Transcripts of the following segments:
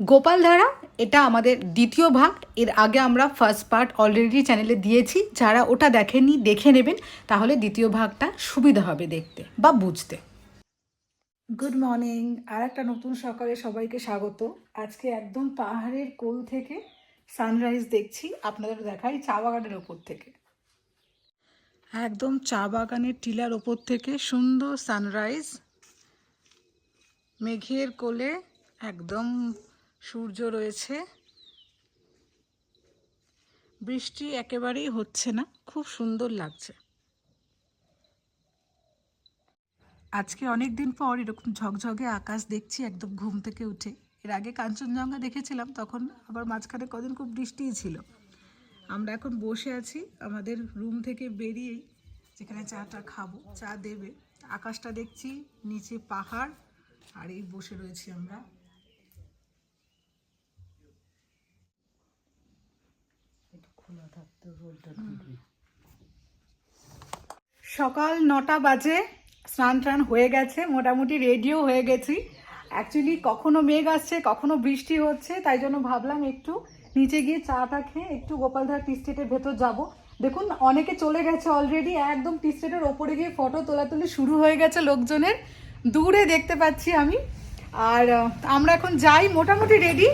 গোপালধারা এটা আমাদের দ্বিতীয় ভাগ। এর আগে আমরা ফার্স্ট পার্ট অলরেডি চ্যানেলে দিয়েছি। যারা ওটা দেখেননি দেখে নেবেন। তাহলে দ্বিতীয় ভাগটা সুবিধা হবে দেখতে বা বুঝতে। গুড মর্নিং আর একটা নতুন সকালে সবাইকে স্বাগত। আজকে একদম পাহাড়ের কোল থেকে সানরাইজ দেখছি। আপনাদের দেখাই চা বাগানের ওপর থেকে। একদম চা বাগানের টিলার ওপর থেকে সুন্দর সানরাইজ মেঘের কোলে একদম সূর্য রয়েছে। বৃষ্টি একেবারেই হচ্ছে না, খুব সুন্দর লাগছে। আজকে অনেক দিন পর এরকম ঝকঝকে আকাশ দেখছি একদম ঘুম থেকে উঠে। এর আগে কাঞ্চনজঙ্ঘা দেখেছিলাম, তখন আবার মাঝখানে কদিন খুব বৃষ্টিই ছিল। আমরা এখন বসে আছি আমাদের রুম থেকে বেরিয়েই যেখানে চাটা খাব, চা দেবে। আকাশটা দেখছি, নিচে পাহাড়, আর এই বসে রয়েছি আমরা। সকাল নটা বাজে, স্নান টান হয়ে গেছে, মোটামুটি রেডিও হয়ে গেছি। অ্যাকচুয়ালি কখনো মেঘ আসছে, কখনো বৃষ্টি হচ্ছে, তাই জন্য ভাবলাম একটু নিচে গিয়ে চাটা খেয়ে একটু গোপালধার টি স্টেটের ভেতর যাব। দেখুন, অনেকে চলে গেছে অলরেডি একদম টি স্টেটের ওপরে গিয়ে ফটো তোলা তোলাতুলি শুরু হয়ে গেছে লোকজনের। দূরে দেখতে পাচ্ছি আমি। আর আমরা এখন যাই, মোটামুটি রেডি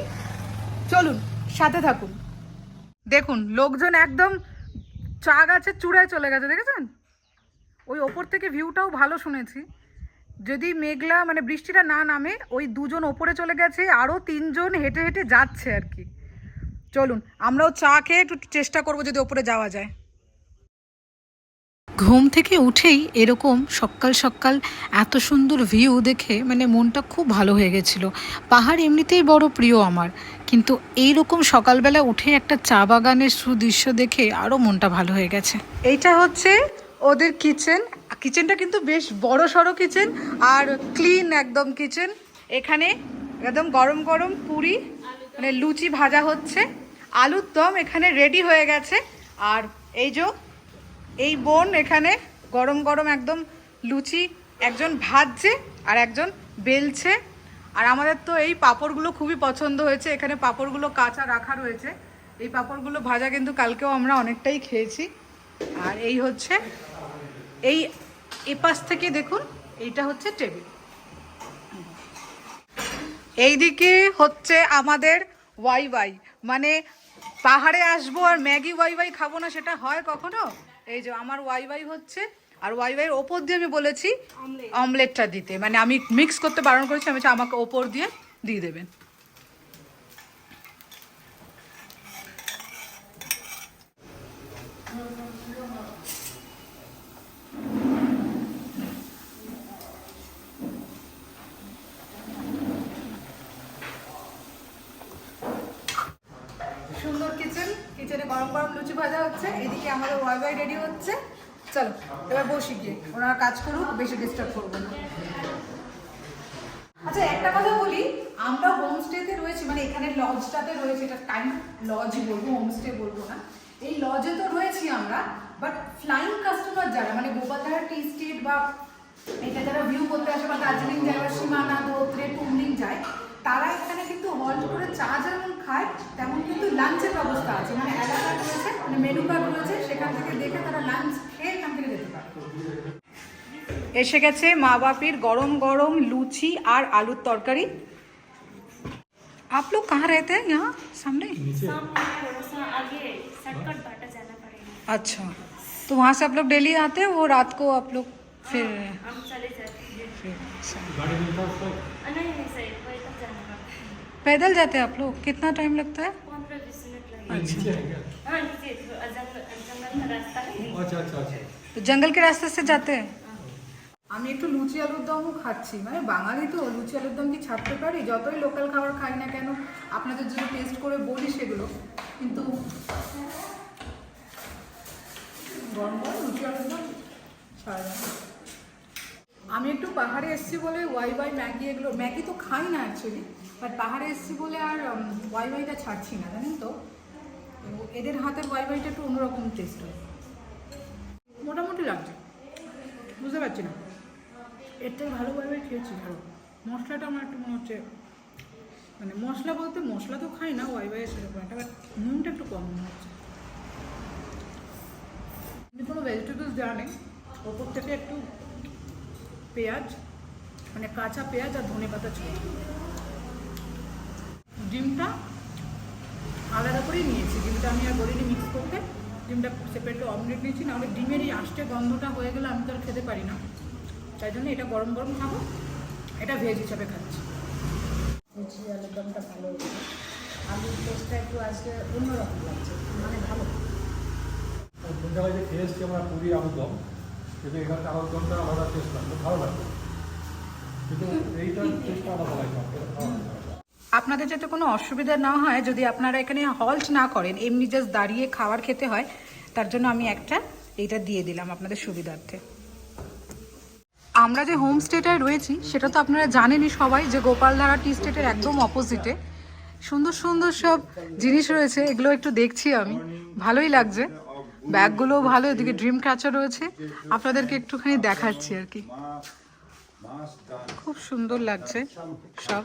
চলুন, সাথে থাকুন। দেখুন, লোকজন একদম চা গাছের চূড়ায় চলে গেছে, দেখেছেন? ওই ওপর থেকে ভিউটাও ভালো শুনেছি। যদি মেঘলা মানে বৃষ্টিটা না নামে, ওই দুজন ওপরে চলে গেছে, আরও তিনজন হেঁটে হেঁটে যাচ্ছে আর কি। চলুন, আমরাও চা খেয়ে একটু চেষ্টা করব যদি ওপরে যাওয়া যায়। ঘুম থেকে উঠেই এরকম সকাল সকাল এত সুন্দর ভিউ দেখে মানে মনটা খুব ভালো হয়ে গেছিল। পাহাড় এমনিতেই বড় প্রিয় আমার। কিন্তু এই রকম সকালবেলা উঠে একটা চা বাগানের সুদৃশ্য দেখে আরও মনটা ভালো হয়ে গেছে। এইটা হচ্ছে ওদের কিচেন। কিচেনটা কিন্তু বেশ বড় সড়ো কিচেন আর ক্লিন একদম কিচেন। এখানে একদম গরম গরম পুরি মানে লুচি ভাজা হচ্ছে। আলুর দম এখানে রেডি হয়ে গেছে। আর এই যে এই বোন এখানে গরম গরম একদম লুচি একজন ভাজছে আর একজন বেলছে। আর আমাদের তো এই পাঁপড়গুলো খুবই পছন্দ হয়েছে। এখানে পাঁপড়গুলো কাঁচা রাখা রয়েছে। এই পাঁপড়গুলো ভাজা কিন্তু কালকেও আমরা অনেকটাই খেয়েছি। আর এই হচ্ছে, এই এপাশ থেকে দেখুন, এইটা হচ্ছে টেবিল। এইদিকে হচ্ছে আমাদের ওয়াই ওয়াই। মানে পাহাড়ে আসব আর ম্যাগি ওয়াই ওয়াই খাব না, সেটা হয় কখনো? এই যে আমার ওয়াই ওয়াই হচ্ছে আর ওয়াই ওয়াইয়ের ওপর দিয়ে আমি বলেছি অমলেটটা দিতে। মানে আমি মিক্স করতে বারণ করেছি আমি আমাকে ওপর দিয়ে দিয়ে দেবেন। সুন্দর কিচেন। কিচেনে গরম গরম লুচি ভাজা হচ্ছে। এদিকে আমাদের ওয়াই ওয়াই রেডি হচ্ছে। চলো, এবার বসি গিয়ে। ওনারা কাজ করুক, বেশি ডিস্টার্ব করব না। আচ্ছা একটা কথা বলি, আমরা হোমস্টেতে রয়েছি মানে এখানে লজটাতে রয়েছে, এটা কাইন্ড লজ বলব হোমস্টে বলব না। এই লজে তো রয়েছি আমরা বাট ফ্লাইং কাস্টমার যারা মানে গোপালধারা টি স্টেট বা এটা যারা ভিউ করতে আসে, বা দার্জিলিং যায়, বা সীমানা, ধোত্রে টুমলিং যায়, তারা এখানে কিন্তু হল্ট করে চা যেমন খায়, তেমন কিন্তু লাঞ্চের ব্যবস্থা আছে। মানে এলাকা রয়েছে মানে মেনু কার্ড রয়েছে, সেখান থেকে দেখে তারা লাঞ্চ এসে গেছে মা বাপির গরম গরম লুচি আর আলুর তরকারি आप लोग कहाँ रहते हैं यहाँ सामने सामने थोड़ा सा आगे शॉर्टकट बाटा जाना पड़ेगा अच्छा तो वहाँ से आप लोग डेली आते हैं वो रात को आप लोग फिर हम चले जाते हैं फिर अच्छा। आ, नहीं नहीं सही वही तक जाना पड़ता है पैदल जाते हैं आप लोग कितना टाइम लगता है पंद्रह बीस मिनट लगेगा हाँ नीचे तो जंगल जंगल का रास्ता है अच्छा अच्छा अच्छा তো জঙ্গল কে রাস্তা সে যাতে? আমি একটু লুচি আলুর দমও খাচ্ছি। মানে বাঙালি তো লুচি আলুর দম কি ছাড়তে পারি? যতই লোকাল খাবার খাই না কেন, আপনাদের জন্য টেস্ট করে বলি সেগুলো। কিন্তু গরম গরম লুচি আলুর দম আমি একটু পাহাড়ে এসেছি বলে ওয়াই ওয়াই ম্যাগি এগুলো, ম্যাগি তো খাই না অ্যাকচুয়ালি বাট পাহাড়ে এসেছি বলে আর ওয়াই ওয়াইটা ছাড়ছি না, জানেন তো? তো এদের হাতের ওয়াই ওয়াইটা একটু অন্যরকম টেস্ট হয় মোটামুটি লাগছে বুঝতে পারছি না। এর থেকে ভালোভাবে খেয়েছি ভালো মশলাটা আমার একটু মনে হচ্ছে মানে মশলা বলতে মশলা তো খাই না, ওয়াই ওয়াই সেরকম একটা বাট নুনটা একটু কম মনে হচ্ছে। কোনো ভেজিটেবলস দেওয়া নেই, ওপর থেকে একটু পেঁয়াজ মানে কাঁচা পেঁয়াজ আর ধনে পাতা ছিল। ডিমটা আলাদা করেই নিয়েছি, ডিমটা আমি আর বলিনি মিক্স করতে। ডিমটা সেপারেটলি অমলেট নিয়েছি নাহলে ডিমের এই আষ্টে গন্ধটা হয়ে গেলে আমি তো আর খেতে পারি না। তাই জন্য এটা গরম গরম খাব এটা ভেজ হিসাবে খাচ্ছি। লুচি আলুর দমটা ভালো আলুর টেস্টটা একটু আজকে অন্যরকম লাগছে মানে ভালো। কোন জায়গায় যে খেয়ে এসছি আমরা পুরী আলুর দম কিন্তু এখানে আলুর দমটা আলাদা টেস্ট লাগতো ভালো লাগতো কিন্তু এইটার টেস্টটা আলাদা আপনাদের যাতে কোনো অসুবিধা না হয়, যদি আপনারা এখানে হল্ট না করেন, এমনি জাস্ট দাঁড়িয়ে খাবার খেতে হয়, তার জন্য আমি একটা এইটা দিয়ে দিলাম আপনাদের সুবিধার্থে। আমরা যে হোমস্টেটায় রয়েছি, সেটা তো আপনারা জানেনই সবাই যে গোপালধারা টি স্টেটের একদম অপোজিটে সুন্দর সুন্দর সব জিনিস রয়েছে, এগুলো একটু দেখছি আমি। ভালোই লাগছে। ব্যাগগুলোও ভালো, এদিকে ড্রিম ক্যাচার রয়েছে। আপনাদেরকে একটুখানি দেখাচ্ছি আর কি। খুব সুন্দর লাগছে সব।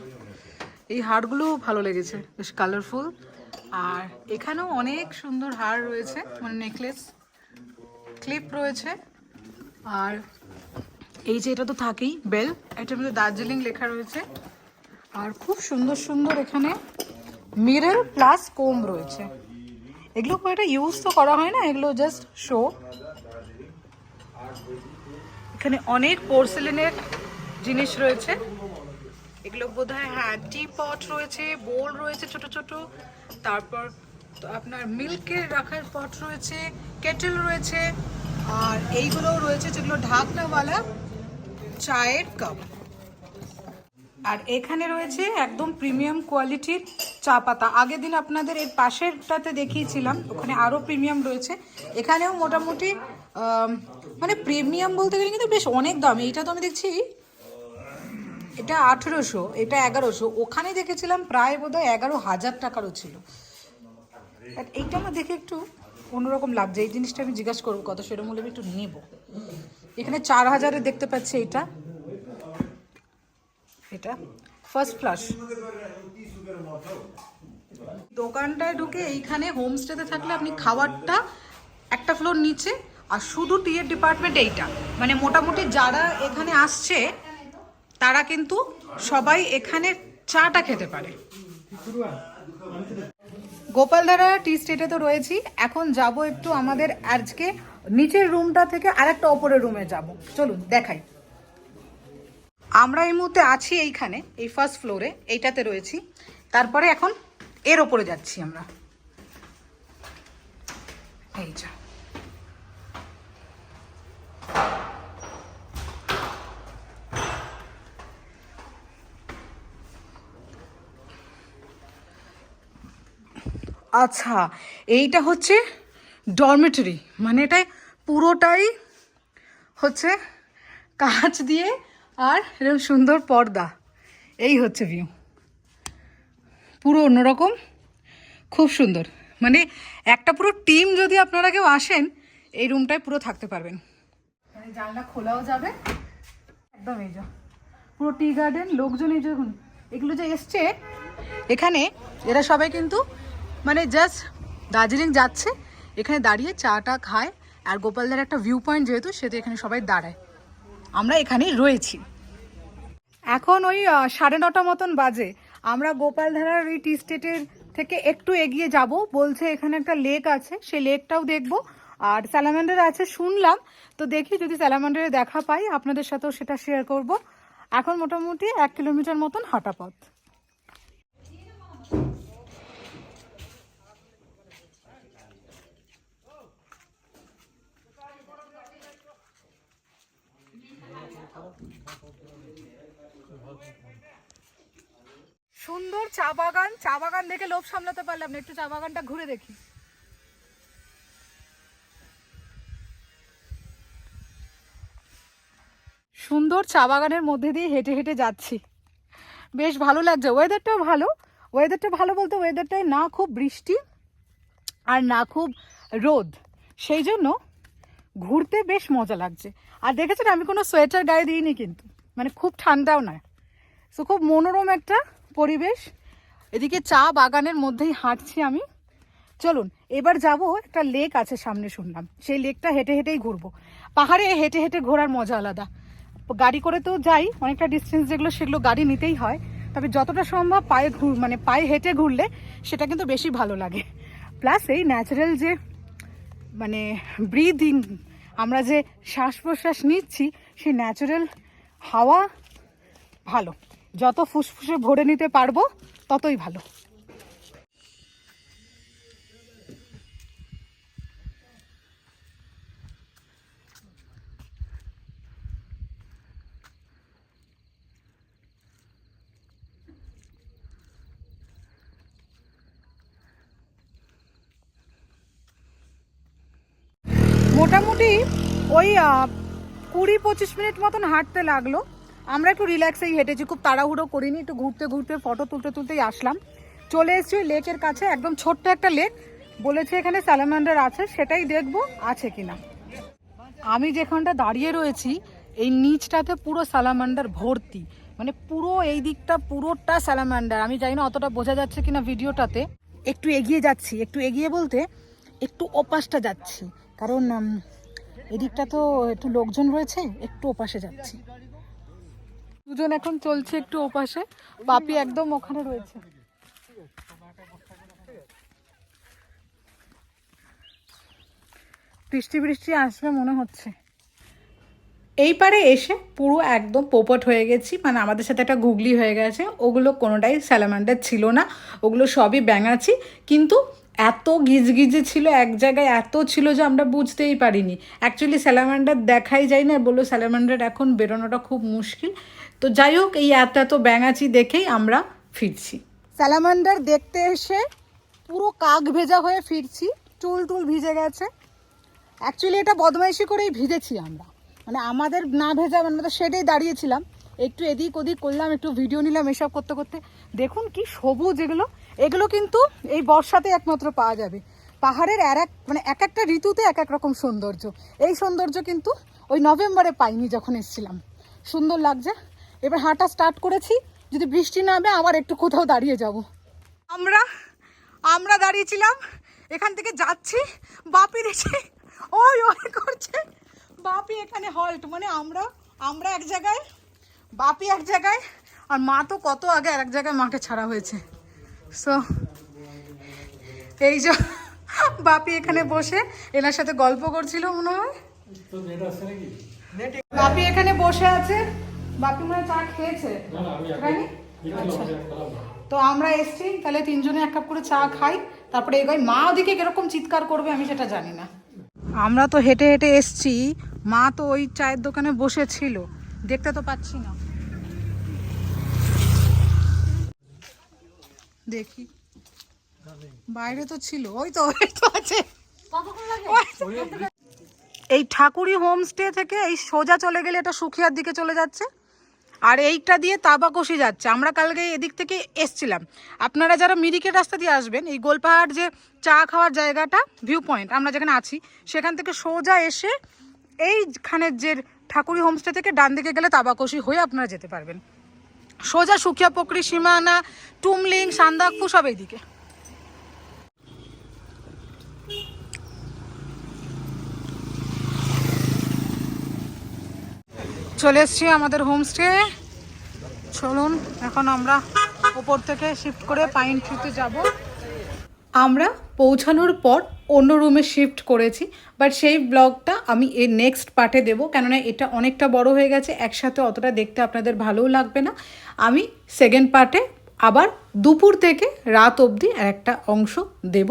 এই হারগুলোও ভালো লেগেছে, বেশ কালারফুল আর এখানেও অনেক সুন্দর হার রয়েছে মানে নেকলেস ক্লিপ রয়েছে। আর এই যে এটা তো থাকেই বেল এটার মধ্যে দার্জিলিং লেখা রয়েছে। আর খুব সুন্দর সুন্দর এখানে মিরর প্লাস কোম রয়েছে। এগুলো খুব একটা ইউজ তো করা হয় না, এগুলো জাস্ট শো এখানে অনেক পোর্সেলিনের জিনিস রয়েছে। এগুলো বোধ হয় হ্যাঁ টি পট রয়েছে বোল রয়েছে ছোট ছোট। তারপর আপনার মিল্কের রাখার পট রয়েছে কেটেল রয়েছে, আর এইগুলো রয়েছে যেগুলো ঢাকনাওয়ালা চায়ের কাপ আর এখানে রয়েছে একদম প্রিমিয়াম কোয়ালিটির চা পাতা। আগের দিন আপনাদের এর পাশেরটাতে দেখিয়েছিলাম, ওখানে আরও প্রিমিয়াম রয়েছে। এখানেও মোটামুটি মানে প্রিমিয়াম বলতে গেলে কিন্তু বেশ অনেক দাম। এইটা তো আমি দেখছি এটা আঠেরোশো, এটা এগারোশো। ওখানে দেখেছিলাম প্রায় বোধহয় এগারো হাজার টাকারও ছিল। এইটা আমার দেখে একটু অন্যরকম লাগছে। এই জিনিসটা আমি জিজ্ঞাসা করব কত সেরকম আমি একটু নেব। এখানে চার হাজারে দেখতে পাচ্ছি এটা এটা ফার্স্ট ফ্লাশ দোকানটায় ঢুকে এইখানে হোমস্টেতে থাকলে আপনি খাবারটা একটা ফ্লোর নিচে আর শুধু টিয়ের ডিপার্টমেন্ট এইটা। মানে মোটামুটি যারা এখানে আসছে তারা কিন্তু সবাই এখানে চাটা খেতে পারে। গোপালধারা টি স্টেটে তো রয়েছি। এখন যাব একটু আমাদের আজকে নিচের রুমটা থেকে আরেকটা ওপরের রুমে যাব। চলুন, দেখাই। আমরা এই মুহূর্তে আছি এইখানে, এই ফার্স্ট ফ্লোরে এইটাতে রয়েছি। তারপরে এখন এর ওপরে যাচ্ছি আমরা। এই যা। আচ্ছা এইটা হচ্ছে ডরমেটরি মানে এটাই পুরোটাই হচ্ছে কাঁচ দিয়ে আর এরকম সুন্দর পর্দা। এই হচ্ছে ভিউ পুরো অন্যরকম, খুব সুন্দর। মানে একটা পুরো টিম যদি আপনারা কেউ আসেন, এই রুমটায় পুরো থাকতে পারবেন। মানে জানলা খোলাও যাবে। একদম এই যা, পুরো টি গার্ডেন লোকজন এই যখন এগুলো যে এসছে, এখানে এরা সবাই কিন্তু মানে জাস্ট দার্জিলিং যাচ্ছে, এখানে দাঁড়িয়ে চাটা খায়, আর গোপালদার একটা ভিউ পয়েন্ট যেহেতু সেটা এখানে সবাই দাঁড়ায়। আমরা এখানেই রয়েছি। এখন ওই সাড়ে নটা মতন বাজে। আমরা গোপালধারার ওই টি স্টেটের থেকে একটু এগিয়ে যাব। বলছে এখানে একটা লেক আছে, সেই লেকটাও দেখব। আর স্যালামান্ডার আছে, শুনলাম। তো দেখি যদি স্যালামান্ডারে দেখা পাই, আপনাদের সাথেও সেটা শেয়ার করব। এখন মোটামুটি এক কিলোমিটার মতন হাঁটা পথ সুন্দর চা বাগান চা বাগান দেখে লোভ সামলাতে পারলাম না, একটু চা বাগানটা ঘুরে দেখি। সুন্দর চা বাগানের মধ্যে দিয়ে হেঁটে হেঁটে যাচ্ছি। বেশ ভালো লাগছে ওয়েদারটাও ভালো। ওয়েদারটা ভালো বলতে ওয়েদারটায় না খুব বৃষ্টি আর না খুব রোদ। সেই জন্য ঘুরতে বেশ মজা লাগছে। আর দেখেছেন, আমি কোনো সোয়েটার গায়ে দিইনি কিন্তু। মানে খুব ঠান্ডাও নয়। সো খুব মনোরম একটা পরিবেশ। এদিকে চা বাগানের মধ্যেই হাঁটছি আমি। চলুন, এবার যাব একটা লেক আছে সামনে শুনলাম। সেই লেকটা হেঁটে হেঁটেই ঘুরবো। পাহাড়ে হেঁটে হেঁটে ঘোরার মজা আলাদা। গাড়ি করে তো যাই, অনেকটা ডিস্টেন্স যেগুলো, সেগুলো গাড়ি নিতেই হয়। তবে যতটা সম্ভব পায়ে ঘুর মানে পায়ে হেঁটে ঘুরলে সেটা কিন্তু বেশি ভালো লাগে। প্লাস এই ন্যাচারাল যে মানে ব্রিদিং আমরা যে শ্বাস প্রশ্বাস নিচ্ছি, সেই ন্যাচারাল হাওয়া ভালো। যত ফুসফুসে ভরে নিতে পারব, ততই ভালো। মোটামুটি ওই কুড়ি পঁচিশ মিনিট মতন হাঁটতে লাগল। আমরা একটু রিল্যাক্সেই হেঁটেছি, খুব তাড়াহুড়ো করিনি, একটু ঘুরতে ঘুরতে ফটো তুলতে তুলতেই আসলাম। চলে এসেছি ওই লেকের কাছে, একদম ছোট্ট একটা লেক বলেছে এখানে স্যালামান্ডার আছে, সেটাই দেখব, আছে কিনা। আমি যেখানটা দাঁড়িয়ে রয়েছি, এই নিচটাতে পুরো স্যালামান্ডার ভর্তি। মানে পুরো এই দিকটা, পুরোটা স্যালামান্ডার আমি জানি না অতটা বোঝা যাচ্ছে কিনা ভিডিওটাতে। একটু এগিয়ে যাচ্ছি, একটু এগিয়ে বলতে একটু ওপাশটা যাচ্ছি। কারণ এদিকটা তো একটু লোকজন রয়েছে, একটু ওপাশে যাচ্ছি। দুজন এখন চলছে একটু ওপাশে পাপি একদম ওখানে রয়েছে। বৃষ্টি বৃষ্টি আসবে মনে হচ্ছে। এই পারে এসে পুরো একদম পোপট হয়ে গেছি মানে আমাদের সাথে একটা গুগলি হয়ে গেছে, ওগুলো কোনোটাই স্যালামান্ডার ছিল না, ওগুলো সবই ব্যাঙাচি, কিন্তু এত গিজগিজে ছিল, এক জায়গায় এত ছিল যে আমরা বুঝতেই পারিনি। অ্যাকচুয়ালি স্যালামান্ডার দেখাই যায় না, বলল স্যালামান্ডার এখন বেরোনোটা খুব মুশকিল। তো যাই হোক, এই এত এত ব্যাঙাচি দেখেই আমরা ফিরছি। স্যালামান্ডার দেখতে এসে পুরো কাক ভেজা হয়ে ফিরছি, চুল টুল ভিজে গেছে। অ্যাকচুয়ালি এটা বদমাইশি করেই ভিজেছি আমরা। মানে আমাদের না ভেজা মানে তো সেটাই দাঁড়িয়েছিলাম। একটু এদিক ওদিক করলাম, একটু ভিডিও নিলাম এসব করতে করতে। দেখুন কি সবুজ এগুলো। এগুলো কিন্তু এই বর্ষাতে একমাত্র পাওয়া যাবে। পাহাড়ের আর এক মানে এক একটা ঋতুতে এক এক রকম সৌন্দর্য। এই সৌন্দর্য কিন্তু ওই নভেম্বরে পাইনি যখন এসছিলাম। সুন্দর লাগছে। এবার হাঁটা স্টার্ট করেছি। যদি বৃষ্টি নামে আবার একটু কোথাও দাঁড়িয়ে যাব। আমরা আমরা দাঁড়িয়েছিলাম। এখান থেকে যাচ্ছি। বাপি দেখে ওই ওই করছে। বাপি এখানে হল্ট মানে আমরা আমরা এক জায়গায় বাপি এক জায়গায় আর মা তো কত আগে আর এক জায়গায় মাকে ছাড়া হয়েছে। সো এই যে বাপি এখানে বসে এনার সাথে গল্প করছিল মনে হয়। বাপি এখানে বসে আছে বাপি মনে চা খেয়েছে। না তো আমরা এসছি তাহলে তিনজনে এক কাপ করে চা খাই তারপরে এগোই মা ওদিকে কীরকম চিৎকার করবে আমি সেটা জানি না। আমরা তো হেঁটে হেঁটে এসছি মা তো ওই চায়ের দোকানে বসেছিল। দেখতে তো পাচ্ছি না। দেখি। বাইরে তো ছিল। ওই তো ওই তো আছে। এই ঠাকুরি হোমস্টে থেকে এই সোজা চলে গেলে এটা সুখিয়ার দিকে চলে যাচ্ছে। আর এইটা দিয়ে তাবাকশি যাচ্ছে। আমরা কালকে এদিক থেকে এসছিলাম। আপনারা যারা মিরিকের রাস্তা দিয়ে আসবেন এই গোলপাহাড় যে চা খাওয়ার জায়গাটা ভিউ পয়েন্ট আমরা যেখানে আছি সেখান থেকে সোজা এসে এইখানের যে ঠাকুরি হোমস্টে থেকে ডান দিকে গেলে তাবাকশি হয়ে আপনারা যেতে পারবেন। সোজা সুখিয়া পকরি, সীমানা, টুমলিং, সান্দাকফু সব এইদিকে। চলে এসছি আমাদের হোমস্টে চলুন, এখন আমরা ওপর থেকে শিফট করে পাইন ট্রিতে যাব। আমরা পৌঁছানোর পর অন্য রুমে শিফট করেছি বাট সেই ব্লগটা আমি এর নেক্সট পার্টে দেবো। কেননা এটা অনেকটা বড় হয়ে গেছে, একসাথে অতটা দেখতে আপনাদের ভালোও লাগবে না। আমি সেকেন্ড পার্টে আবার দুপুর থেকে রাত অবধি একটা অংশ দেব।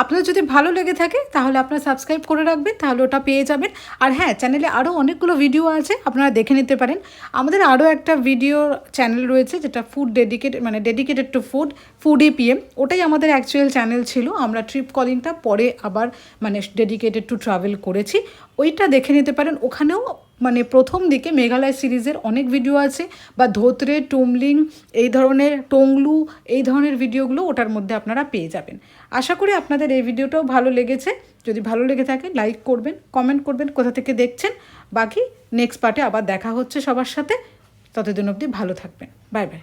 আপনাদের যদি ভালো লেগে থাকে, তাহলে আপনারা সাবস্ক্রাইব করে রাখবেন, তাহলে ওটা পেয়ে যাবেন। আর হ্যাঁ চ্যানেলে আরও অনেকগুলো ভিডিও আছে, আপনারা দেখে নিতে পারেন। আমাদের আরও একটা ভিডিও চ্যানেল রয়েছে, যেটা ফুড ডেডিকেটেড মানে dedicated to food food APM ওটাই আমাদের অ্যাকচুয়াল চ্যানেল ছিল। আমরা ট্রিপ কলিংটা পরে আবার মানে ডেডিকেটেড টু ট্রাভেল করেছি। ওইটা দেখে নিতে পারেন। ওখানেও মানে প্রথম দিকে মেঘালয় সিরিজের অনেক ভিডিও আছে, বা ধোত্রে, টুমলিং, এই ধরনের টংলু, এই ধরনের ভিডিওগুলো ওটার মধ্যে আপনারা পেয়ে যাবেন। আশা করি আপনাদের এই ভিডিওটাও ভালো লেগেছে। যদি ভালো লেগে থাকে লাইক করবেন কমেন্ট করবেন, কোথা থেকে দেখছেন। বাকি নেক্সট পার্টে আবার দেখা হচ্ছে সবার সাথে। ততদিন অবধি ভালো থাকবেন। Bye bye